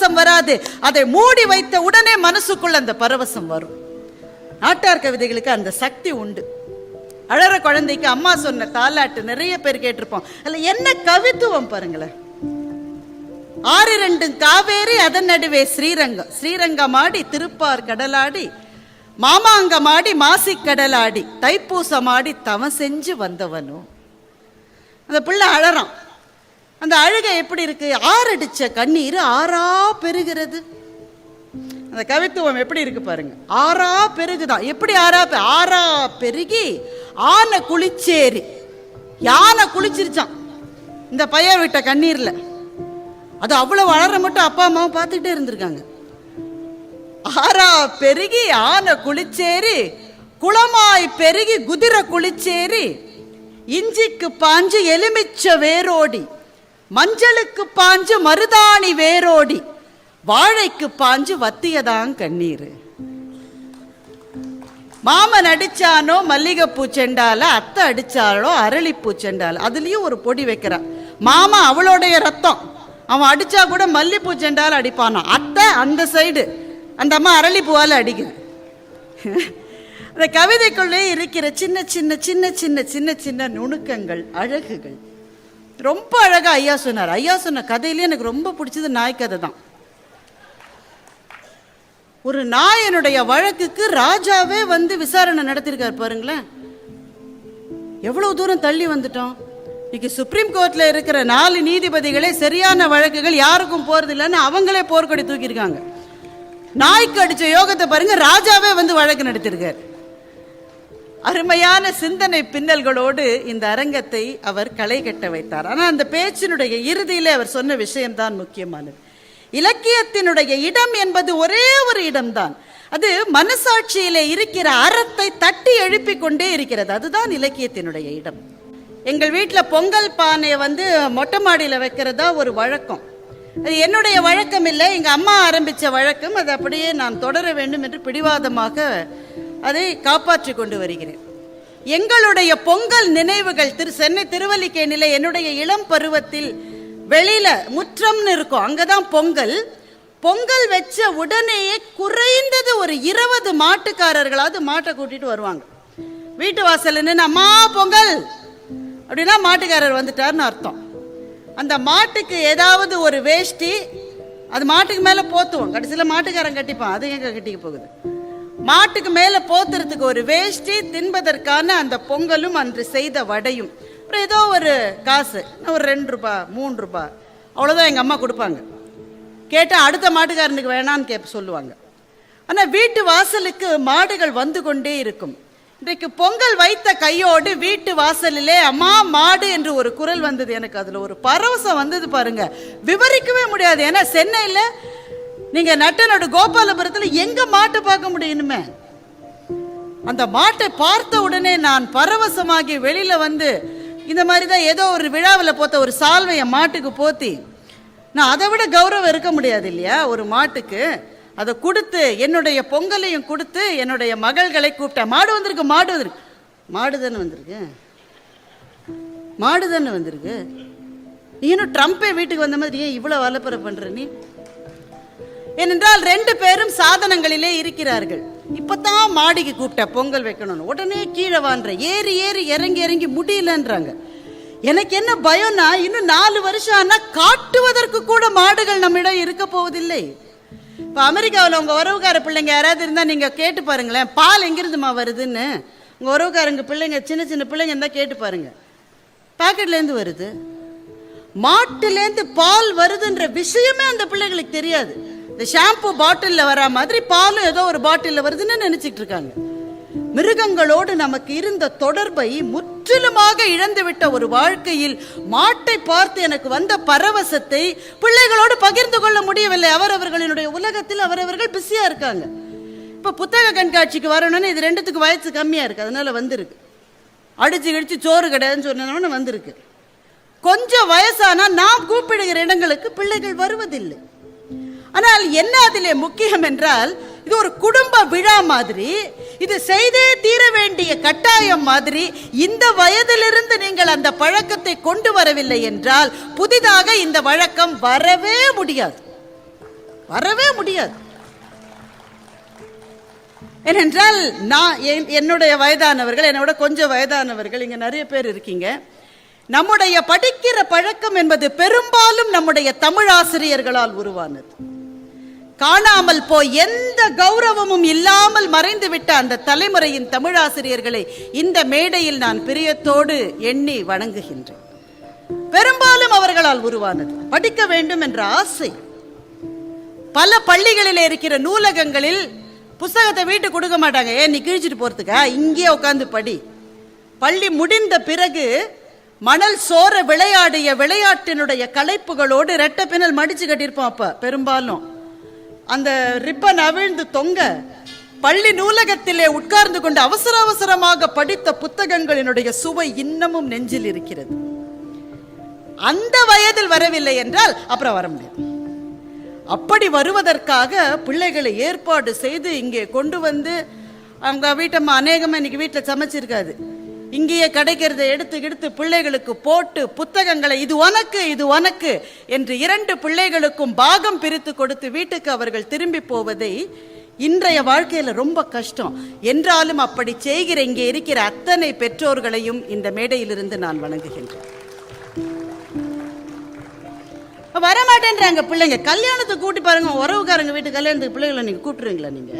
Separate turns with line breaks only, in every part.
பரவசம் வராது. அதை மூடி வைத்த உடனே மனசுக்குள்ள அந்த பரவசம் வரும். நாட்டார் கவிதைகளுக்கு அந்த சக்தி உண்டு. அழற குழந்தைக்கு அம்மா சொன்ன தாலாட்டு நிறைய பேர் கேட்டிருப்போம். அதுல என்ன கவித்துவம் பாருங்களேன். ஆறு ரெண்டும் காவேரி அதன் நடுவே ஸ்ரீரங்கம். ஸ்ரீரங்கமாடி திருப்பார் கடலாடி மாமாங்கமாடி மாசி கடலாடி தைப்பூசமாடி தவம் செஞ்சு வந்தவனும் அந்த பிள்ளை அழறான். அந்த அழுகை எப்படி இருக்கு? ஆறடிச்ச கண்ணீர் ஆறா பெருகிறது. அந்த கவித்துவம் எப்படி இருக்கு பாருங்க. ஆறா பெருகுதான் எப்படி ஆறா ஆறா பெருகி ஆனை குளிச்சேரி யானை குளிச்சிருச்சான் இந்த பையன் விட்ட கண்ணீர்ல. அது அவ்வளவு வளர மட்டும் அப்பா அம்மாவும் பார்த்துக்கிட்டே இருந்திருக்காங்க. ஆறா பெருகி ஆனை குளிச்சேரி குளமாய் பெருகி குதிரை குளிச்சேரி இஞ்சிக்கு பாஞ்சு எலுமிச்ச வேரோடி. மஞ்சளுக்கு பாஞ்சு மருதாணி வேரோடி வாழைக்கு பாஞ்சு வத்தியதான் கண்ணீர். மாமன் அடிச்சானோ மல்லிகைப்பூ செண்டால அத்தை அடிச்சாலோ அரளிப்பூ செண்டால அதுலயும் ஒரு பொடி வைக்கிறான் மாமா அவளுடைய ரத்தம். அவன் அடிச்சா கூட மல்லிப்பூ செண்டால அடிப்பானா? அத்தை அந்த சைடு. அந்த அம்மா அரளிப்பூவால் அடிக்குது. அந்த கவிதைக்குள்ளே இருக்கிற சின்ன சின்ன சின்ன சின்ன சின்ன சின்ன நுணுக்கங்கள் அழகுகள். ரொம்ப அழகாக ஐயா சொன்னார். ஐயா சொன்ன கதையிலே எனக்கு ரொம்ப பிடிச்சது நாய் கதை தான். ஒரு நாயனுடைய வழக்குக்கு ராஜாவே வந்து விசாரணை நடத்தியிருக்கார் பாருங்களேன். எவ்வளோ தூரம் தள்ளி வந்துட்டோம். இன்னைக்கு சுப்ரீம் கோர்ட்டில் இருக்கிற நாலு நீதிபதிகளே சரியான வழக்குகள் யாருக்கும் போகிறது இல்லைன்னு அவங்களே போர்க்கொடி தூக்கியிருக்காங்க. நாய்க்கு அடித்த யோகத்தை பாருங்க ராஜாவே வந்து வழக்கு நடத்திருக்காரு. அருமையான சிந்தனை பின்னல்களோடு இந்த அரங்கத்தை அவர் களை கட்ட வைத்தார். ஆனால் அந்த பேச்சினுடைய இறுதியிலே அவர் சொன்ன விஷயம்தான் முக்கியமானது. இலக்கியத்தினுடைய இடம் என்பது ஒரே ஒரு இடம்தான். அது மனசாட்சியிலே இருக்கிற அறத்தை தட்டி எழுப்பி கொண்டே இருக்கிறது. அதுதான் இலக்கியத்தினுடைய இடம். எங்கள் வீட்டில் பொங்கல் பானையை வந்து மொட்டை மாடியில் வைக்கிறதா ஒரு வழக்கம். அது என்னுடைய வழக்கம் இல்லை. எங்கள் அம்மா ஆரம்பித்த வழக்கம். அது அப்படியே நான் தொடர வேண்டும் என்று பிடிவாதமாக அதை காப்பாற்றி கொண்டு வருகிறேன். எங்களுடைய பொங்கல் நினைவுகள் திரு சென்னை திருவல்லிக்கேணில என்னுடைய இளம் பருவத்தில் வெளியில முற்றம்னு இருக்கும். அங்கதான் பொங்கல். பொங்கல் வச்ச உடனேயே குறைந்தது ஒரு இருபது மாட்டுக்காரர்களாவது மாட்டை கூட்டிட்டு வருவாங்க. வீட்டு வாசல்ல நின்று அம்மா பொங்கல்! அப்படின்னா மாட்டுக்காரர் வந்துட்டார்னு அர்த்தம். அந்த மாட்டுக்கு ஏதாவது ஒரு வேஷ்டி அது மாட்டுக்கு மேலே போத்துவோம். கடைசியில் மாட்டுக்காரன் கட்டிப்பான். அது எங்க கட்டிக்க போகுது? மாட்டுக்கு மேலே போத்துறதுக்கு ஒரு வேஷ்டி தின்பதற்கான அந்த பொங்கலும் அன்று செய்த வடையும். அப்புறம் ஏதோ ஒரு காசு ஒரு ரெண்டு ரூபா மூணு ரூபா. அவ்வளோதான் எங்கள் அம்மா கொடுப்பாங்க. கேட்டால் அடுத்த மாட்டுக்காரனுக்கு வேணான்னு கேட்ப சொல்லுவாங்க. ஆனால் வீட்டு வாசலுக்கு மாடுகள் வந்து கொண்டே இருக்கும். இன்றைக்கு பொங்கல் வைத்த கையோடு வீட்டு வாசலிலே அம்மா மாடு என்று ஒரு குரல் வந்தது எனக்கு. அதில் ஒரு பரவசம் வந்தது பாருங்க. விவரிக்கவே முடியாது. ஏன்னா சென்னையில் நீங்க நட்டனோட கோபாலபுரத்தில் எங்க மாட்டை பார்க்க முடியணுமே? அந்த மாட்டை பார்த்த உடனே நான் பரவசமாகி வெளியில வந்து இந்த மாதிரி தான் ஏதோ ஒரு விழாவில் போத்த ஒரு சால்வையை மாட்டுக்கு போத்தி நான் அதை விட கௌரவம் இருக்க முடியாது இல்லையா ஒரு மாட்டுக்கு? அதை கொடுத்து என்னுடைய பொங்கலையும் கொடுத்து என்னுடைய மகள்களை கூப்பிட்டேன் மாடு வந்திருக்கு மாடு வந்திருக்கு. மாடு தானே வந்திருக்கு? மாடு தானே வந்திருக்கு? நீ இன்னும் ட்ரம்ப்பே வீட்டுக்கு வந்த மாதிரி ஏன் இவ்வளோ வலப்பறை பண்ணுற நீ? ஏனென்றால் ரெண்டு பேரும் சாதனங்களிலே இருக்கிறார்கள். இப்போதான் மாடிக்கு கூப்பிட்ட பொங்கல் வைக்கணும்னு. உடனே கீழே வான்ற ஏறி ஏறி இறங்கி இறங்கி முடியலன்றாங்க. எனக்கு என்ன பயம்னா இன்னும் நாலு வருஷம் ஆனால் காட்டுவதற்கு கூட மாடுகள் நம்மிடம் இருக்க போவதில்லை. இப்போ அமெரிக்காவில் உங்கள் உறவுக்கார பிள்ளைங்க யாராவது இருந்தால் நீங்கள் கேட்டு பாருங்களேன். பால் எங்கிருந்துமா வருதுன்னு? உங்கள் உறவுக்காரங்க பிள்ளைங்க சின்ன சின்ன பிள்ளைங்க இருந்தால் கேட்டு பாருங்க. பாக்கெட்லேருந்து வருது. மாட்டுலேருந்து பால் வருதுன்ற விஷயமே அந்த பிள்ளைங்களுக்கு தெரியாது. இந்த ஷாம்பு பாட்டிலில் வரா மாதிரி பாலும் ஏதோ ஒரு பாட்டிலில் வருதுன்னு நினச்சிட்டு இருக்காங்க. மிருகங்களோடு நமக்கு இருந்த தொடர்பை முற்றிலுமாக இழந்துவிட்ட ஒரு வாழ்க்கையில் மாட்டை பார்த்து எனக்கு வந்த பரவசத்தை பிள்ளைகளோடு பகிர்ந்து கொள்ள முடியவில்லை. அவரவர்களினுடைய உலகத்தில் அவரவர்கள் பிஸியாக இருக்காங்க. இப்போ புத்தக கண்காட்சிக்கு வரணும்னு இது ரெண்டுத்துக்கு வயசு கம்மியாக இருக்குது அதனால் வந்திருக்கு. அடிச்சு கிடிச்சு சோறு கிடையாதுன்னு சொன்னோன்னு வந்திருக்கு. கொஞ்சம் வயசானால் நான் கூப்பிடுகிற இடங்களுக்கு பிள்ளைகள் வருவதில்லை. ஆனால் என்ன அதிலே முக்கியம் என்றால் இது ஒரு குடும்ப விழா மாதிரி இது செய்தே தீர வேண்டிய கட்டாயம் மாதிரி இந்த வயதிலிருந்து நீங்கள் அந்த பழக்கத்தை கொண்டு வரவில்லை என்றால் புதிதாக இந்த வழக்கம் வரவே முடியாது. வரவே முடியாது. ஏனென்றால் நான் என்- என்னுடைய வயதானவர்கள் என்னோட கொஞ்சம் வயதானவர்கள் இங்கே நிறைய பேர் இருக்கீங்க. நம்முடைய படிக்கிற பழக்கம் என்பது பெரும்பாலும் நம்முடைய தமிழ் ஆசிரியர்களால் உருவானது. காணாமல் போய் எந்த கௌரவமும் இல்லாமல் மறைந்துவிட்ட அந்த தலைமுறையின் தமிழாசிரியர்களை இந்த மேடையில் நான் பிரியத்தோடு எண்ணி வணங்குகின்றேன். பெரும்பாலும் அவர்களால் உருவானது. படிக்க வேண்டும் என்ற ஆசை. பல பள்ளிகளில் இருக்கிற நூலகங்களில் புஸ்தகத்தை வீட்டுக்கு கொடுக்க மாட்டாங்க. ஏன் நீ கிழிச்சிட்டு போறதுக்கா? இங்கேயே உட்காந்து படி. பள்ளி முடிந்த பிறகு மணல் சோற விளையாடிய விளையாட்டினுடைய களைப்புகளோடு ரெட்டை பின்னல் மடிச்சு கட்டியிருப்போம் அப்ப பெரும்பாலும். அந்த ரிப்பன் அவிழ்ந்து தொங்க பள்ளி நூலகத்திலே உட்கார்ந்து கொண்டு அவசர அவசரமாக படித்த புத்தகங்களினுடைய சுவை இன்னமும் நெஞ்சில் இருக்கிறது. அந்த வயதில் வரவில்லை என்றால் அப்புறம் வர முடியாது. அப்படி வருவதற்காக பிள்ளைகளை ஏற்பாடு செய்து இங்கே கொண்டு வந்து அவங்க வீட்டம்மா அநேகமாக இன்னைக்கு வீட்டில் சமைச்சிருக்காது. இங்கேயே கிடைக்கிறத எடுத்து எடுத்து பிள்ளைகளுக்கு போட்டு புத்தகங்களை இது உனக்கு இது உனக்கு என்று இரண்டு பிள்ளைகளுக்கும் பாகம் பிரித்து கொடுத்து வீட்டுக்கு அவர்கள் திரும்பி போவதை இன்றைய வாழ்க்கையில் ரொம்ப கஷ்டம். என்றாலும் அப்படி செய்கிற இங்கே இருக்கிற அத்தனை பெற்றோர்களையும் இந்த மேடையிலிருந்து நான் வணங்குகின்றேன். வர மாட்டேன்றாங்க பிள்ளைங்க. கல்யாணத்துக்கு கூட்டி பாருங்க. உறவுக்காரங்க வீட்டு கல்யாணத்துக்கு பிள்ளைகளை நீங்க கூட்டுருவீங்களா நீங்க?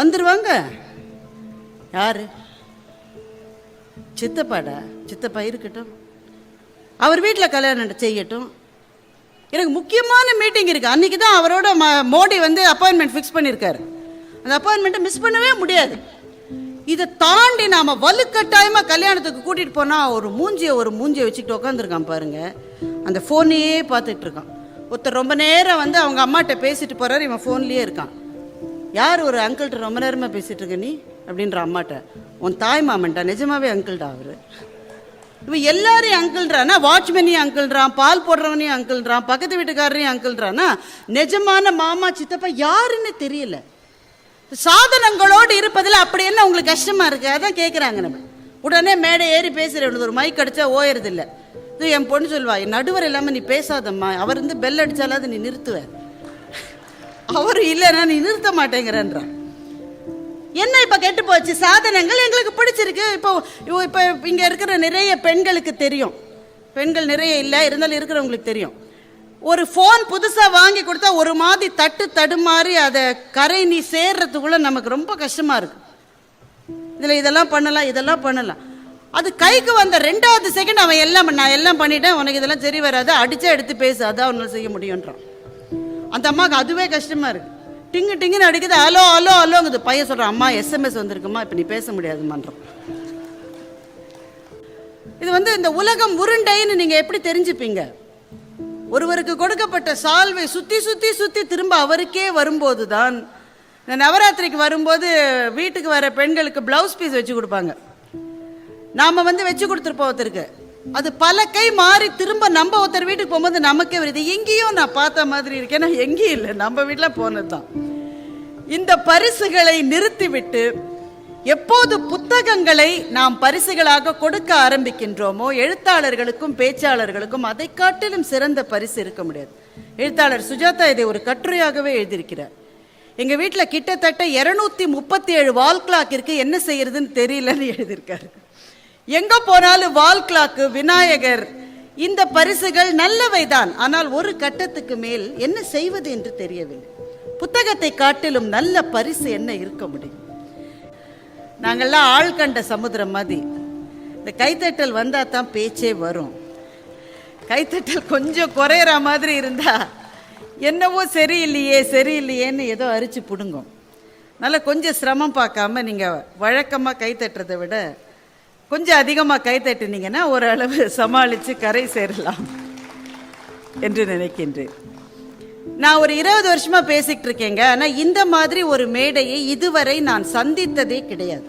வந்துருவாங்க. யாரு? சித்தப்பாடா சித்தப்பா இருக்கட்டும். அவர் வீட்டில் கல்யாணம் செய்யட்டும். எனக்கு முக்கியமான மீட்டிங் இருக்குது அன்றைக்கி தான் அவரோட ம- மோடி வந்து அப்பாயின்மெண்ட் ஃபிக்ஸ் பண்ணியிருக்காரு அந்த அப்பாயின்மெண்ட்டை மிஸ் பண்ணவே முடியாது. இதை தாண்டி நாம் வலுக்கட்டாயமாக கல்யாணத்துக்கு கூட்டிகிட்டு போனால் ஒரு மூஞ்சியை ஒரு மூஞ்சியை வச்சுக்கிட்டு உட்காந்துருக்கான் பாருங்கள் அந்த ஃபோனையே பார்த்துட்டு இருக்கான் ஒருத்தர் ரொம்ப நேரம் வந்து அவங்க அம்மாட்ட பேசிட்டு போகிறாரு இவன் ஃபோன்லேயே இருக்கான். யார் ஒரு அங்கிள்கிட்ட ரொம்ப நேரமாக பேசிகிட்டு இருக்க நீ? அப்படின்ற அம்மாட்ட உன் தாய் மாமன்டா நிஜமாவே அங்கிள்டா அவரு. இவன் எல்லாரையும் அங்கிள்ன்றானா வாட்ச்மேனையும் அங்கிள்றான் பால் போடுறவனையும் அங்கிள்றான் பக்கத்து வீட்டுக்காரரையும் அங்கிள்றானா நிஜமான மாமா சித்தப்பா யாருன்னு தெரியல. சாதனங்களோடு இருப்பதில் அப்படி என்ன உங்களுக்கு கஷ்டமாக இருக்கு? அதான் கேட்குறாங்க நம்ம. உடனே மேடை ஏறி பேசுகிறேன் ஒரு மைக் அடித்தா ஓயறது இல்ல இது என் பொண்ணு சொல்வா என் நடுவர் இல்லாமல் நீ பேசாதம்மா. அவர் வந்து பெல் அடித்தாலாவது நீ நிறுத்துவ. அவர் இல்லைன்னா நீ நிறுத்த மாட்டேங்கிறன்றான். என்ன இப்போ கெட்டு போச்சு? சாதனங்கள் எங்களுக்கு பிடிச்சிருக்கு. இப்போ இப்போ- இங்கே இருக்கிற நிறைய பெண்களுக்கு தெரியும். பெண்கள் நிறைய இல்லை இருந்தாலும் இருக்கிறவங்களுக்கு தெரியும். ஒரு ஃபோன் புதுசாக வாங்கி கொடுத்தா ஒரு மாதிரி தட்டு தடுமாறி அதை கரை நீ சேர்றதுக்குள்ள நமக்கு ரொம்ப கஷ்டமாக இருக்கு. இதில் இதெல்லாம் பண்ணலாம் இதெல்லாம் பண்ணலாம். அது கைக்கு வந்த ரெண்டாவது செகண்ட் அவன் எல்லாம் நான் எல்லாம் பண்ணிட்டேன். உனக்கு இதெல்லாம் சரி வராது. அடிச்சா எடுத்து பேசு. அதான் உன்னால செய்ய முடியுன்றான். அந்த அம்மாவுக்கு அதுவே கஷ்டமாக இருக்குது டிங்கு டிங்குன்னு அடிக்குது. அலோ அலோ அலோங்குது பையன் சொல்கிறான் அம்மா எஸ்எம்எஸ் வந்திருக்குமா? இப்போ நீ பேச முடியாதுமான்றான் இது வந்து இந்த உலகம் உருண்டைன்னு நீங்கள் எப்படி தெரிஞ்சுப்பீங்க? ஒருவருக்கு கொடுக்கப்பட்ட சால்வை சுற்றி சுற்றி சுற்றி திரும்ப அவருக்கே வரும்போது தான் இந்த நவராத்திரிக்கு வரும்போது வீட்டுக்கு வர பெண்களுக்கு பிளவுஸ் பீஸ் வச்சு கொடுப்பாங்க. நாம் வந்து வச்சு கொடுத்துருப்போம் ஒருத்தருக்கு அது பல கை மாறி திரும்ப நம்ம ஒருத்தர் வீட்டுக்கு போகும்போது நமக்கே வருது. எங்கேயும் நான் பார்த்த மாதிரி இருக்கேன் நான் எங்கேயும் இல்லை. நம்ம வீட்டில் போனது தான் இந்த பரிசுகளை நிறுத்திவிட்டு எப்போது புத்தகங்களை நாம் பரிசுகளாக கொடுக்க ஆரம்பிக்கின்றோமோ எழுத்தாளர்களுக்கும் பேச்சாளர்களுக்கும் அதை காட்டிலும் சிறந்த பரிசு இருக்க முடியாது. எழுத்தாளர் சுஜாதா இதை ஒரு கட்டுரையாகவே எழுதியிருக்கிறார். எங்க வீட்டில் கிட்டத்தட்ட இருநூத்தி முப்பத்தி ஏழு வால் கிளாக் இருக்கு. என்ன செய்யறதுன்னு தெரியலன்னு எழுதியிருக்காரு. எங்க போனாலும் வால் கிளாக்கு விநாயகர். இந்த பரிசுகள் நல்லவை தான் ஆனால் ஒரு கட்டத்துக்கு மேல் என்ன செய்வது என்று தெரியவில்லை. புத்தகத்தை காட்டிலும் நல்ல பரிசு என்ன இருக்க முடியும்? நாங்கள்லாம் ஆள் கண்ட சமுத்திரம் மாதிரி இந்த கைத்தட்டல் வந்தால் தான் பேச்சே வரும். கைத்தட்டல் கொஞ்சம் குறையிற மாதிரி இருந்தா என்னவோ சரியில்லையே சரியில்லையேன்னு ஏதோ அரிச்சு பிடுங்கும். நல்லா கொஞ்சம் சிரமம் பார்க்காம நீங்கள் வழக்கமாக கைத்தட்டுறதை விட கொஞ்சம் அதிகமாக கை தட்டினீங்கன்னா ஓரளவு சமாளித்து கரை சேரலாம் என்று நினைக்கின்றேன். நான் ஒரு இருபது வருஷமாக பேசிக்கிட்டு இருக்கேங்க. ஆனால் இந்த மாதிரி ஒரு மேடையை இதுவரை நான் சந்தித்ததே கிடையாது.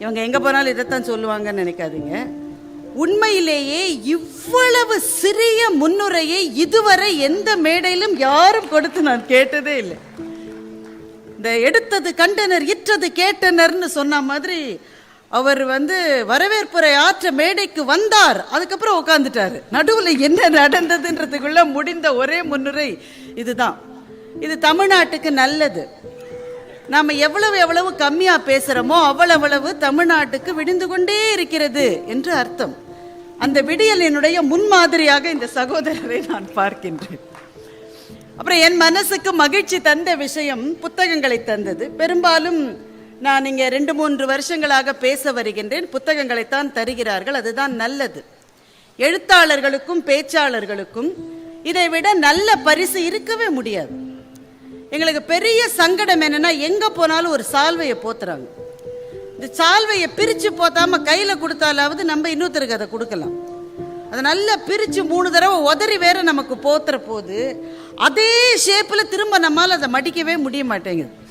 இவங்க எங்கே போனாலும் இதைத்தான் சொல்லுவாங்கன்னு நினைக்காதீங்க. உண்மையிலேயே இவ்வளவு சிறிய முன்னுரையை இதுவரை எந்த மேடையிலும் யாரும் கொடுத்து நான் கேட்டதே இல்லை. இந்த எடுத்தது கண்டனர் இற்றது கேட்டனர்னு சொன்ன மாதிரி அவர் வந்து வரவேற்புரை ஆற்ற மேடைக்கு வந்தார். அதுக்கப்புறம் உட்காந்துட்டாரு நடுவில் என்ன நடந்ததுன்றதுக்குள்ள முடிந்த ஒரே முன்னுரை இதுதான். இது தமிழ்நாட்டுக்கு நல்லது. நாம் எவ்வளவு எவ்வளவு கம்மியாக பேசுகிறோமோ அவ்வளவு தமிழ்நாட்டுக்கு விடிந்து கொண்டே இருக்கிறது என்று அர்த்தம். அந்த விடியலினுடைய முன்மாதிரியாக இந்த சகோதரரை நான் பார்க்கின்றேன். அப்புறம் என் மனசுக்கு மகிழ்ச்சி தந்த விஷயம் புத்தகங்களை தந்தது. பெரும்பாலும் நான் இங்கே ரெண்டு மூன்று வருஷங்களாக பேச வருகின்றேன். புத்தகங்களைத்தான் தருகிறார்கள். அதுதான் நல்லது. எழுத்தாளர்களுக்கும் பேச்சாளர்களுக்கும் இதை விட நல்ல பரிசு இருக்கவே முடியாது. எங்களுக்கு பெரிய சங்கடம் என்னென்னா எங்கே போனாலும் ஒரு சால்வையை போத்துறாங்க. இந்த சால்வையை பிரித்து போத்தாம கையில் கொடுத்தாலாவது நம்ம இன்னொருத்தருக்கு அதை கொடுக்கலாம். அதை நல்லா பிரித்து மூணு தடவை உதறி வேற நமக்கு போத்துற போது அதே ஷேப்பில் திரும்ப நம்மால் அதை மடிக்கவே முடிய மாட்டேங்குது.